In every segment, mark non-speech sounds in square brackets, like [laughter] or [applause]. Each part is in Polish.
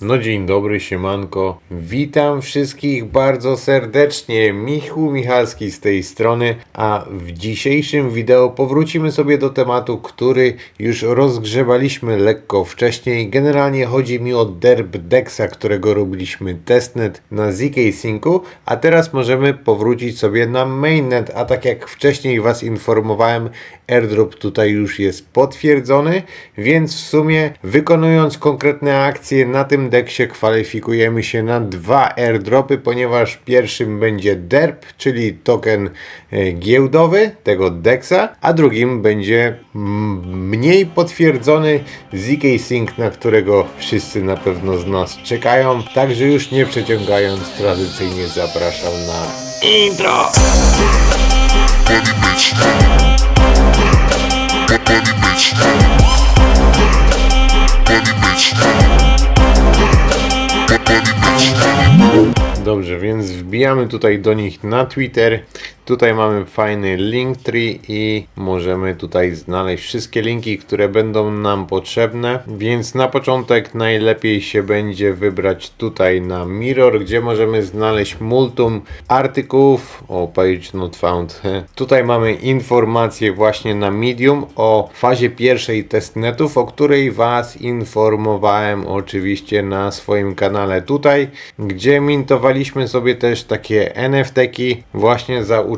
No dzień dobry, siemanko. Witam wszystkich bardzo serdecznie. Michał Michalski z tej strony, a w dzisiejszym wideo powrócimy sobie do tematu, który już rozgrzewaliśmy lekko wcześniej. Generalnie chodzi mi o derb Dexa, którego robiliśmy testnet na ZK Syncu, a teraz możemy powrócić sobie na mainnet, a tak jak wcześniej Was informowałem, airdrop tutaj już jest potwierdzony, więc w sumie wykonując konkretne akcje na tym deksie kwalifikujemy się na dwa airdropy, ponieważ pierwszym będzie DERP, czyli token e, giełdowy tego deksa, a drugim będzie mniej potwierdzony ZK Sync, na którego wszyscy na pewno z nas czekają. Także już nie przeciągając, tradycyjnie zapraszam na intro! Dobrze, więc wbijamy tutaj do nich na Twitter. Tutaj mamy fajny Linktree i możemy tutaj znaleźć wszystkie linki, które będą nam potrzebne. Więc na początek najlepiej się będzie wybrać tutaj na Mirror, gdzie możemy znaleźć multum artykułów. O, page not found. [laughs] Tutaj mamy informacje właśnie na Medium o fazie pierwszej testnetów, o której Was informowałem oczywiście na swoim kanale tutaj, gdzie mintowaliśmy sobie też takie NFT-ki właśnie za uczestnictwo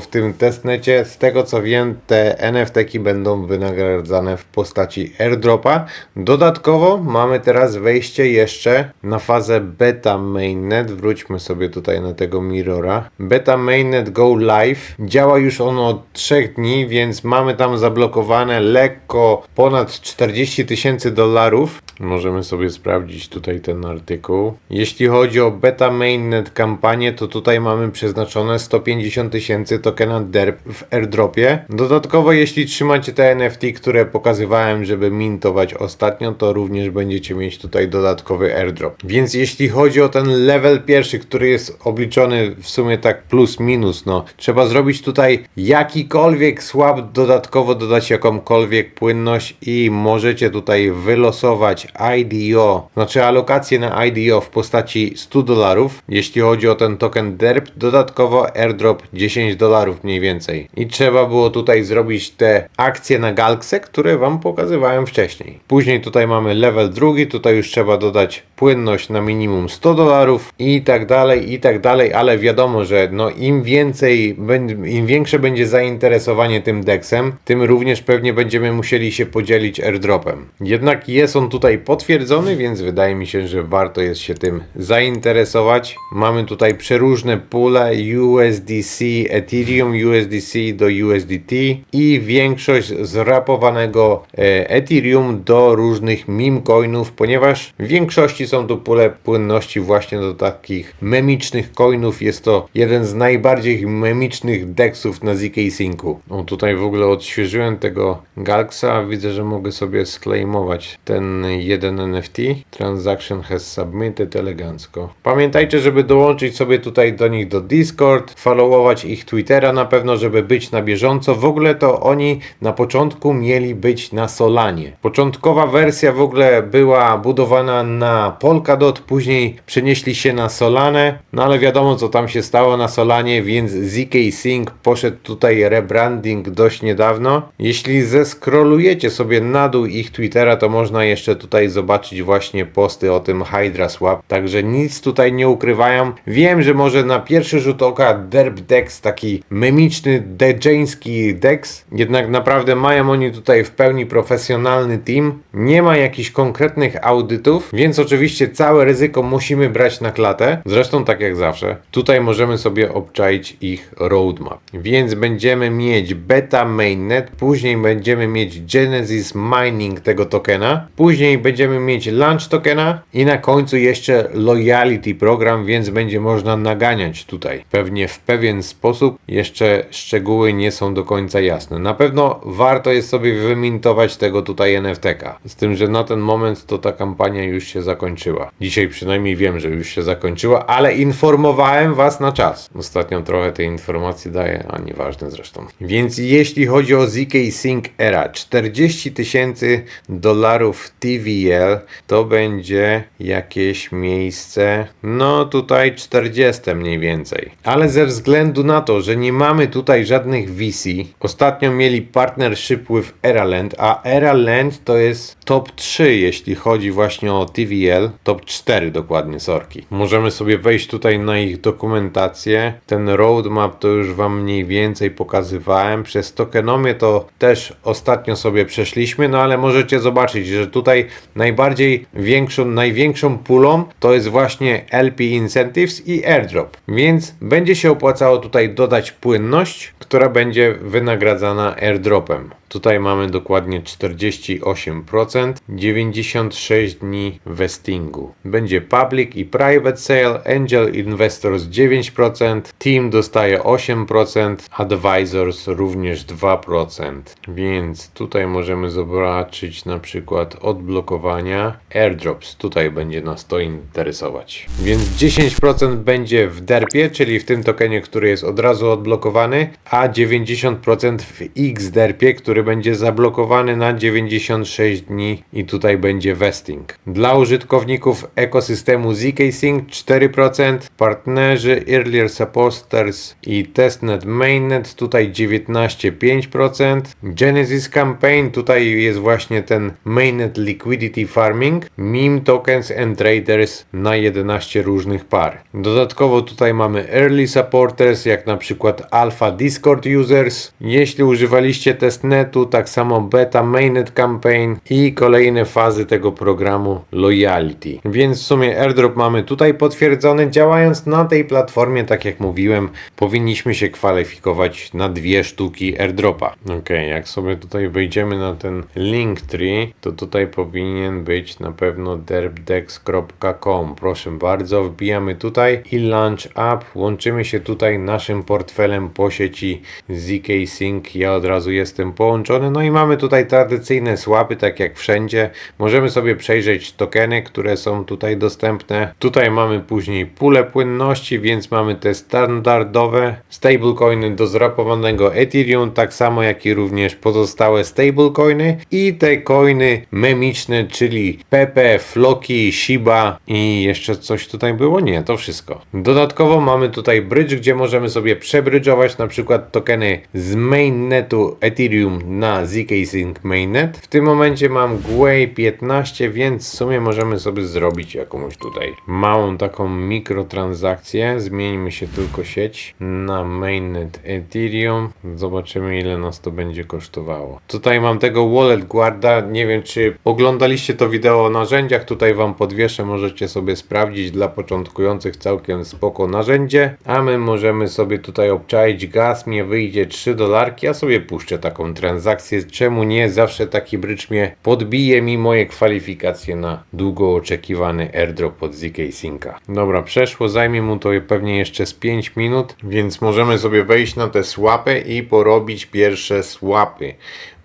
w tym testnecie. Z tego co wiem, te NFT-ki będą wynagradzane w postaci airdropa. Dodatkowo mamy teraz wejście jeszcze na fazę beta mainnet. Wróćmy sobie tutaj na tego mirrora. Beta mainnet go live. Działa już on od 3 dni, więc mamy tam zablokowane lekko ponad 40 tysięcy dolarów. Możemy sobie sprawdzić tutaj ten artykuł. Jeśli chodzi o beta mainnet kampanię, to tutaj mamy przeznaczone 150 tysięcy tokena DERP w airdropie. Dodatkowo, jeśli trzymacie te NFT, które pokazywałem, żeby mintować ostatnio, to również będziecie mieć tutaj dodatkowy airdrop. Więc jeśli chodzi o ten level pierwszy, który jest obliczony w sumie tak plus minus, no trzeba zrobić tutaj jakikolwiek swap, dodatkowo dodać jakąkolwiek płynność i możecie tutaj wylosować IDO, znaczy alokację na IDO w postaci 100 dolarów. Jeśli chodzi o ten token DERP, dodatkowo airdrop 10 dolarów mniej więcej. I trzeba było tutaj zrobić te akcje na Galkse, które Wam pokazywałem wcześniej. Później tutaj mamy level drugi, tutaj już trzeba dodać płynność na minimum 100 dolarów i tak dalej, i tak dalej, ale wiadomo, że no im więcej, im większe będzie zainteresowanie tym deksem, tym również pewnie będziemy musieli się podzielić airdropem. Jednak jest on tutaj potwierdzony, więc wydaje mi się, że warto jest się tym zainteresować. Mamy tutaj przeróżne pule USDC, Ethereum USDC do USDT i większość zrapowanego e, Ethereum do różnych meme coinów, ponieważ w większości są tu pule płynności właśnie do takich memicznych coinów. Jest to jeden z najbardziej memicznych dexów na ZK Syncu. No tutaj w ogóle odświeżyłem tego Galksa, widzę, że mogę sobie sklejmować ten jeden NFT. Transaction has submitted elegancko. Pamiętajcie, żeby dołączyć sobie tutaj do nich do Discord, followować ich Twittera na pewno, żeby być na bieżąco. W ogóle to oni na początku mieli być na Solanie. Początkowa wersja w ogóle była budowana na Polkadot, później przenieśli się na Solanę, no ale wiadomo co tam się stało na Solanie, więc ZK Sync poszedł tutaj rebranding dość niedawno. Jeśli zeskrolujecie sobie na dół ich Twittera, to można jeszcze tutaj zobaczyć właśnie posty o tym Hydra Swap, także nic tutaj nie ukrywają. Wiem, że może na pierwszy rzut oka Derb Dex, taki memiczny, dejański Dex, jednak naprawdę mają oni tutaj w pełni profesjonalny team. Nie ma jakichś konkretnych audytów, więc oczywiście całe ryzyko musimy brać na klatę. Zresztą tak jak zawsze. Tutaj możemy sobie obczaić ich roadmap. Więc będziemy mieć beta mainnet, później będziemy mieć Genesis mining tego tokena, później będziemy mieć launch tokena i na końcu jeszcze loyalty program, więc będzie można naganiać tutaj. Pewnie w pewien sposób jeszcze szczegóły nie są do końca jasne. Na pewno warto jest sobie wymintować tego tutaj NFT-ka. Z tym, że na ten moment to ta kampania już się zakończyła. Dzisiaj przynajmniej wiem, że już się zakończyła, ale informowałem Was na czas. Ostatnio trochę tej informacji daję, a nieważne zresztą. Więc jeśli chodzi o ZK Sync Era, 40 tysięcy dolarów TV TVL to będzie jakieś miejsce, no tutaj 40 mniej więcej. Ale ze względu na to, że nie mamy tutaj żadnych VC, ostatnio mieli partnership with Eraland, a Eraland to jest top 3, jeśli chodzi właśnie o TVL, top 4 dokładnie, sorki. Możemy sobie wejść tutaj na ich dokumentację. Ten roadmap to już Wam mniej więcej pokazywałem. Przez tokenomię to też ostatnio sobie przeszliśmy, no ale możecie zobaczyć, że tutaj najbardziej większą, największą pulą to jest właśnie LP Incentives i Airdrop. Więc będzie się opłacało tutaj dodać płynność, która będzie wynagradzana airdropem. Tutaj mamy dokładnie 48%, 96 dni vestingu. Będzie public i private sale, angel investors 9%, team dostaje 8%, advisors również 2%. Więc tutaj możemy zobaczyć na przykład odblokowania airdrops. Tutaj będzie nas to interesować. Więc 10% będzie w derpie, czyli w tym tokenie, który jest od razu odblokowany, a 90% w XDerpie, który będzie zablokowany na 96 dni i tutaj będzie vesting. Dla użytkowników ekosystemu ZK Sync 4%, partnerzy Earlier Supporters i Testnet Mainnet tutaj 19,5%. Genesis Campaign tutaj jest właśnie ten Mainnet Liquidity Farming, meme tokens and traders na 11 różnych par. Dodatkowo tutaj mamy Early Supporters, jak na przykład Alpha Discord Users. Jeśli używaliście testnetu, tak samo beta mainnet campaign i kolejne fazy tego programu loyalty. Więc w sumie airdrop mamy tutaj potwierdzony. Działając na tej platformie, tak jak mówiłem, powinniśmy się kwalifikować na dwie sztuki airdropa. Ok, jak sobie tutaj wejdziemy na ten link tree, to tutaj powinien być na pewno derbdex.com. Proszę bardzo, wbijamy tutaj i launch app. Łączymy się tutaj naszym portfelem po sieci ZK Sync. Ja od razu jestem połączony. No i mamy tutaj tradycyjne swapy, tak jak wszędzie. Możemy sobie przejrzeć tokeny, które są tutaj dostępne. Tutaj mamy później pulę płynności, więc mamy te standardowe stablecoiny do zrapowanego Ethereum, tak samo jak i również pozostałe stablecoiny i te coiny memiczne, czyli Pepe, Floki, Shiba i jeszcze coś tutaj było? Nie, to wszystko. Dodatkowo mamy tutaj bridge, gdzie możemy sobie przebrydżować na przykład tokeny z mainnetu Ethereum na ZK Sync mainnet. W tym momencie mam Gwei 15, więc w sumie możemy sobie zrobić jakąś tutaj małą taką mikrotransakcję. Zmieńmy się tylko sieć na mainnet Ethereum. Zobaczymy ile nas to będzie kosztowało. Tutaj mam tego wallet guarda. Nie wiem czy oglądaliście to wideo o narzędziach. Tutaj wam podwieszę, możecie sobie sprawdzić dla początkujących całkiem spoko narzędzie. A my możemy sobie tutaj obczaić gaz. Mnie wyjdzie 3 dolarki. Ja sobie puszczę taką transakcję. Czemu nie? Zawsze taki brycz mnie podbije mi moje kwalifikacje na długo oczekiwany airdrop od ZK Synca. Dobra, przeszło, zajmie mu to pewnie jeszcze z 5 minut, więc możemy sobie wejść na te swapy i porobić pierwsze swapy.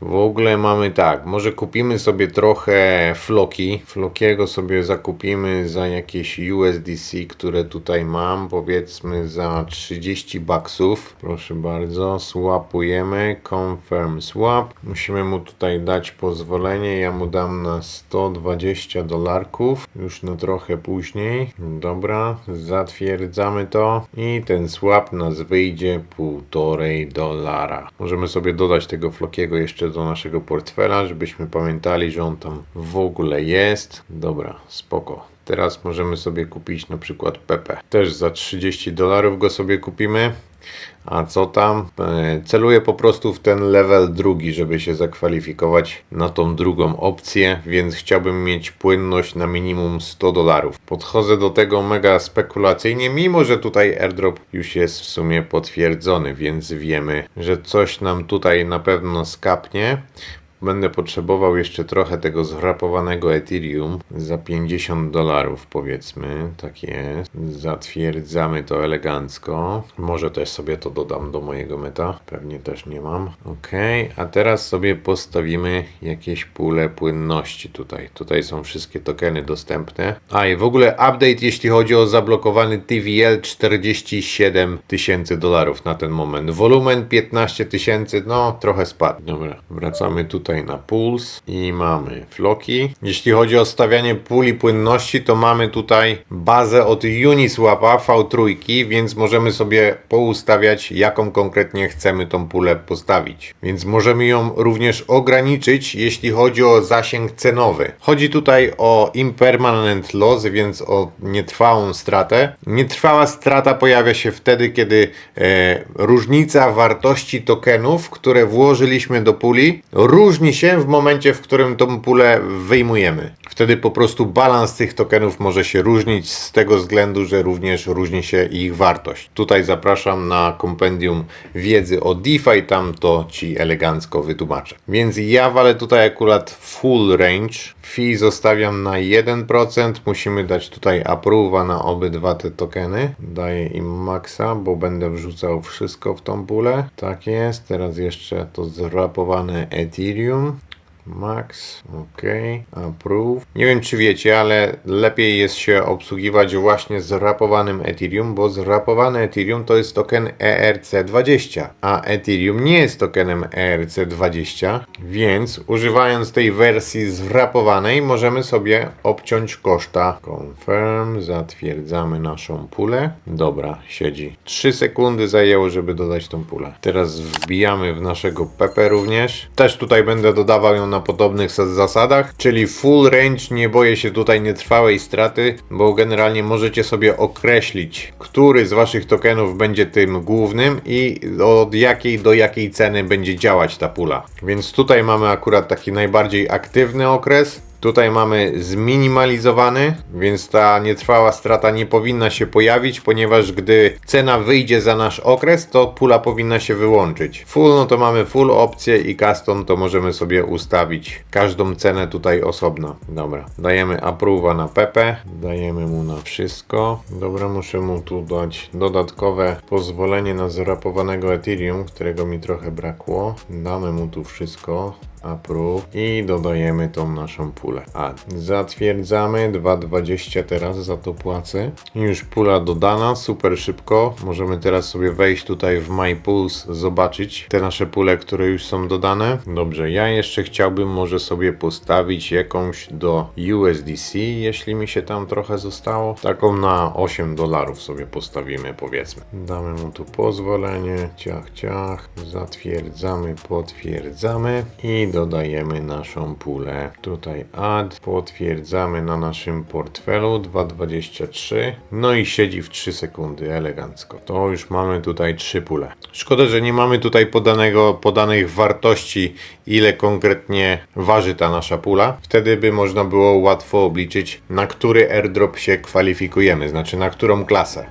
W ogóle mamy tak, może kupimy sobie trochę floki. Flokiego sobie zakupimy za jakieś USDC, które tutaj mam, powiedzmy za 30 baksów. Proszę bardzo, swapujemy, confirm swap. Musimy mu tutaj dać pozwolenie, ja mu dam na 120 dolarków, już na trochę później. Dobra, zatwierdzamy to i ten swap nas wyjdzie półtorej dolara. Możemy sobie dodać tego flokiego jeszcze do naszego portfela, żebyśmy pamiętali, że on tam w ogóle jest. Dobra, spoko. Teraz możemy sobie kupić na przykład Pepe. Też za 30 dolarów go sobie kupimy. A co tam? E, Celuję po prostu w ten level drugi, żeby się zakwalifikować na tą drugą opcję, więc chciałbym mieć płynność na minimum 100 dolarów. Podchodzę do tego mega spekulacyjnie, mimo że tutaj airdrop już jest w sumie potwierdzony, więc wiemy, że coś nam tutaj na pewno skapnie. Będę potrzebował jeszcze trochę tego zwrapowanego Ethereum za 50 dolarów powiedzmy, tak jest. Zatwierdzamy to elegancko. Może też sobie to dodam do mojego meta, pewnie też nie mam. Ok, a teraz sobie postawimy jakieś pule płynności tutaj. Tutaj są wszystkie tokeny dostępne. A i w ogóle update jeśli chodzi o zablokowany TVL 47 tysięcy dolarów na ten moment. Wolumen 15 tysięcy, no trochę spadł. Dobra, wracamy tutaj tutaj na puls i mamy floki. Jeśli chodzi o stawianie puli płynności, to mamy tutaj bazę od Uniswapa V3, więc możemy sobie poustawiać jaką konkretnie chcemy tą pulę postawić. Więc możemy ją również ograniczyć, jeśli chodzi o zasięg cenowy. Chodzi tutaj o impermanent loss, więc o nietrwałą stratę. Nietrwała strata pojawia się wtedy, kiedy e, różnica wartości tokenów, które włożyliśmy do puli, różni się w momencie, w którym tą pulę wyjmujemy. Wtedy po prostu balans tych tokenów może się różnić z tego względu, że również różni się ich wartość. Tutaj zapraszam na kompendium wiedzy o DeFi, tam to Ci elegancko wytłumaczę. Więc ja walę tutaj akurat full range. Fee zostawiam na 1%. Musimy dać tutaj approve'a na obydwa te tokeny. Daję im maxa, bo będę wrzucał wszystko w tą pulę. Tak jest. Teraz jeszcze to zrapowane Ethereum. Ethereum Max, ok, approve. Nie wiem czy wiecie, ale lepiej jest się obsługiwać właśnie z rapowanym Ethereum, bo zrapowane Ethereum to jest token ERC20, a Ethereum nie jest tokenem ERC20, więc używając tej wersji zrapowanej możemy sobie obciąć koszta. Confirm, zatwierdzamy naszą pulę. Dobra, siedzi. 3 sekundy zajęło, żeby dodać tą pulę. Teraz wbijamy w naszego Pepe również. Też tutaj będę dodawał ją na podobnych sa- zasadach, czyli full range, nie boję się tutaj nietrwałej straty, bo generalnie możecie sobie określić, który z waszych tokenów będzie tym głównym i od jakiej do jakiej ceny będzie działać ta pula. Więc tutaj mamy akurat taki najbardziej aktywny okres. Tutaj mamy zminimalizowany, więc ta nietrwała strata nie powinna się pojawić, ponieważ gdy cena wyjdzie za nasz okres, to pula powinna się wyłączyć. Full, no to mamy full opcję i custom to możemy sobie ustawić każdą cenę tutaj osobno. Dobra, dajemy approve'a na Pepe, dajemy mu na wszystko. Dobra, muszę mu tu dać dodatkowe pozwolenie na zrapowanego Ethereum, którego mi trochę brakło. Damy mu tu wszystko approve i dodajemy tą naszą pulę. A zatwierdzamy 2,20 teraz za to płacę. Już pula dodana, super szybko. Możemy teraz sobie wejść tutaj w My Pools, zobaczyć te nasze pule, które już są dodane. Dobrze, ja jeszcze chciałbym może sobie postawić jakąś do USDC, jeśli mi się tam trochę zostało. Taką na 8 dolarów sobie postawimy powiedzmy. Damy mu tu pozwolenie, ciach, ciach. Zatwierdzamy, potwierdzamy i dodajemy naszą pulę. Tutaj add, potwierdzamy na naszym portfelu 2,23. No i siedzi w 3 sekundy, elegancko. To już mamy tutaj 3 pule. Szkoda, że nie mamy tutaj podanego, podanych wartości, ile konkretnie waży ta nasza pula. Wtedy by można było łatwo obliczyć, na który airdrop się kwalifikujemy, znaczy na którą klasę.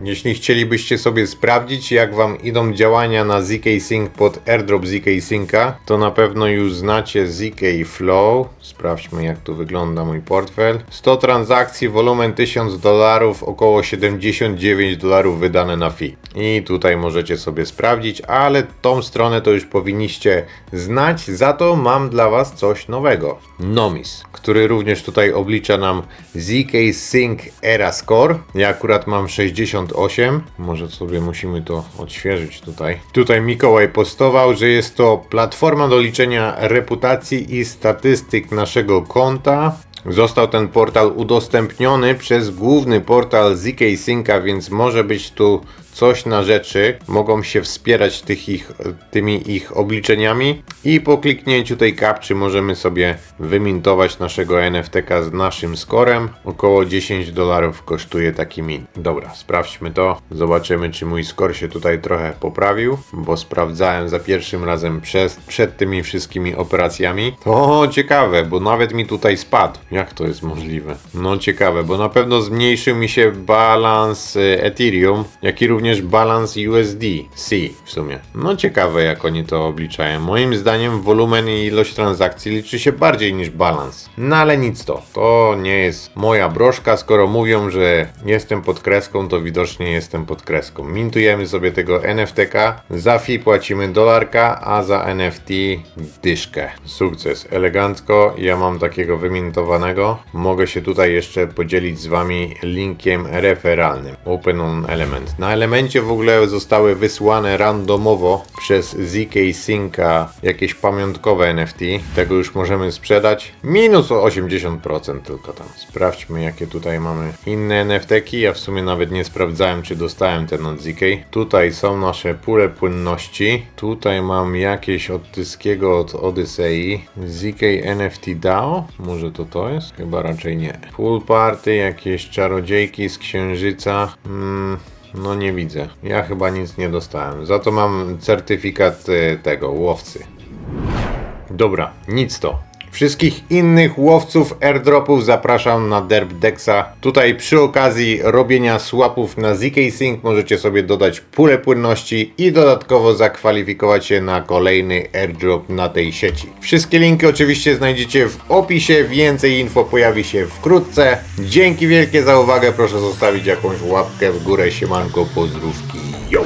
Jeśli chcielibyście sobie sprawdzić, jak Wam idą działania na ZK Sync pod airdrop ZK Synca, to na pewno już znacie ZK Flow. Sprawdźmy, jak tu wygląda mój portfel. 100 transakcji, wolumen 1000 dolarów, około 79 dolarów wydane na fee. I tutaj możecie sobie sprawdzić, ale tą stronę to już powinniście znać. Za to mam dla Was coś nowego. Nomis, który również tutaj oblicza nam ZK Sync Era Score. Ja akurat mam 68. Może sobie musimy to odświeżyć tutaj. Tutaj Mikołaj postował, że jest to platforma do liczenia reputacji i statystyk naszego konta. Został ten portal udostępniony przez główny portal ZK Synca, więc może być tu coś na rzeczy. Mogą się wspierać tych ich, tymi ich obliczeniami i po kliknięciu tej kapczy możemy sobie wymintować naszego NFTK z naszym skorem. Około 10 dolarów kosztuje taki min. Dobra, sprawdźmy to. Zobaczymy, czy mój skor się tutaj trochę poprawił, bo sprawdzałem za pierwszym razem przez, przed tymi wszystkimi operacjami. To ciekawe, bo nawet mi tutaj spadł. Jak to jest możliwe? No ciekawe, bo na pewno zmniejszył mi się balans y, Ethereum, jak i również balans USD C w sumie. No ciekawe, jak oni to obliczają. Moim zdaniem wolumen i ilość transakcji liczy się bardziej niż balans. No ale nic to. To nie jest moja broszka. Skoro mówią, że jestem pod kreską, to widocznie jestem pod kreską. Mintujemy sobie tego NFTK. Za fee płacimy dolarka, a za NFT dyszkę. Sukces. Elegancko. Ja mam takiego wymintowanego. Mogę się tutaj jeszcze podzielić z Wami linkiem referalnym. Open on element. Na elemencie w ogóle zostały wysłane randomowo przez ZK Synca jakieś pamiątkowe NFT. Tego już możemy sprzedać. Minus o 80% tylko tam. Sprawdźmy jakie tutaj mamy inne NFT-ki. Ja w sumie nawet nie sprawdzałem czy dostałem ten od ZK. Tutaj są nasze pule płynności. Tutaj mam jakieś od Tyskiego od Odyssey. ZK NFT DAO. Może to to jest? Chyba raczej nie. Pool party, jakieś czarodziejki z księżyca. Mm, no nie widzę. Ja chyba nic nie dostałem. Za to mam certyfikat y, tego łowcy. Dobra, nic to. Wszystkich innych łowców airdropów zapraszam na Derbdexa. Tutaj przy okazji robienia swapów na ZK Sync możecie sobie dodać pulę płynności i dodatkowo zakwalifikować się na kolejny airdrop na tej sieci. Wszystkie linki oczywiście znajdziecie w opisie, więcej info pojawi się wkrótce. Dzięki wielkie za uwagę, proszę zostawić jakąś łapkę w górę, siemanko, pozdrówki, yo!